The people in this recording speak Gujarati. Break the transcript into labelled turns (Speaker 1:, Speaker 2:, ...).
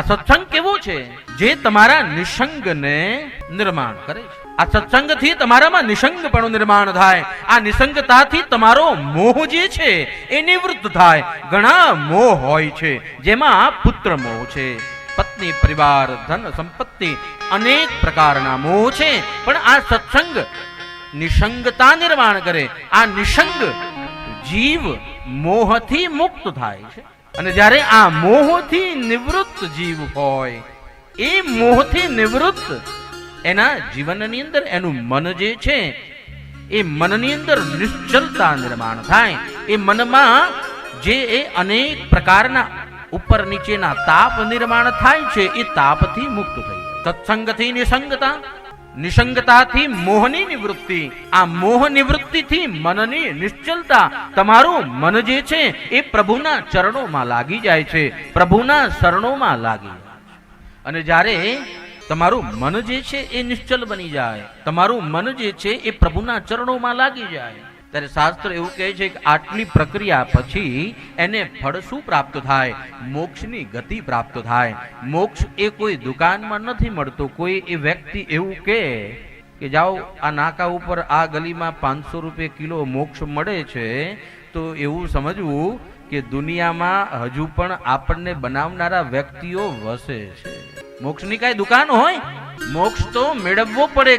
Speaker 1: આ સત્સંગ કેવો છે? જે તમારા નિસંગને નિર્માણ કરે છે. આ સત્સંગથી તમારામાં નિસંગપણું નિર્માણ થાય. આ નિસંગતાથી તમારો મોહ જે છે એ નિવૃત્ત થાય. ઘણા મોહ હોય છે, જેમાં પુત્ર મોહ છે, પત્ની, પરિવાર, ધન, સંપત્તિ અનેક પ્રકારના મોહ છે. પણ આ સત્સંગ નિસંગતા નિર્માણ કરે. આ નિસંગ જીવ મોહથી મુક્ત થાય છે. અને જ્યારે આ મોહથી નિવૃત્ત જીવ હોય, એ મોહથી નિવૃત્ત એના જીવનની અંદર એનું મન જે છે, એ મનની અંદર નિશ્ચલતા નિર્માણ થાય એ મનમાં જે એ અનેક પ્રકારના ઉપર નીચેના તાપ નિર્માણ થાય છે, એ તાપથી મુક્ત થઈ. સત્સંગથી નિસંગતા નિસંગતાથી મોહની નિવૃત્તિ, આ મોહ નિવૃત્તિથી મનની નિશ્ચલતા. તમારું મન જે છે એ પ્રભુના ચરણોમાં લાગી જાય છે. પ્રભુના શરણોમાં લાગી અને જ્યારે તમારું મન જે છે એ નિશ્ચલ બની જાય, તમારું મન જે છે એ પ્રભુના ચરણોમાં લાગી જાય ત્યારે શાસ્ત્ર એવું કહે છે કે આટલી પ્રક્રિયા પછી એને ફળ શું પ્રાપ્ત થાય? મોક્ષની ગતિ પ્રાપ્ત થાય. મોક્ષ એ કોઈ દુકાનમાં નથી મળતો. કોઈ એ વ્યક્તિ એવું કહે કે જાઓ, આ નાકા ઉપર, આ ગલીમાં પાંચસો રૂપિયા કિલો મોક્ષ મળે છે, તો એવું સમજવું કે દુનિયામાં હજુ પણ આપણને બનાવનારા વ્યક્તિઓ વસે છે. મોક્ષની કાંઈ દુકાન હોય? મોક્ષ તો મેળવવો પડે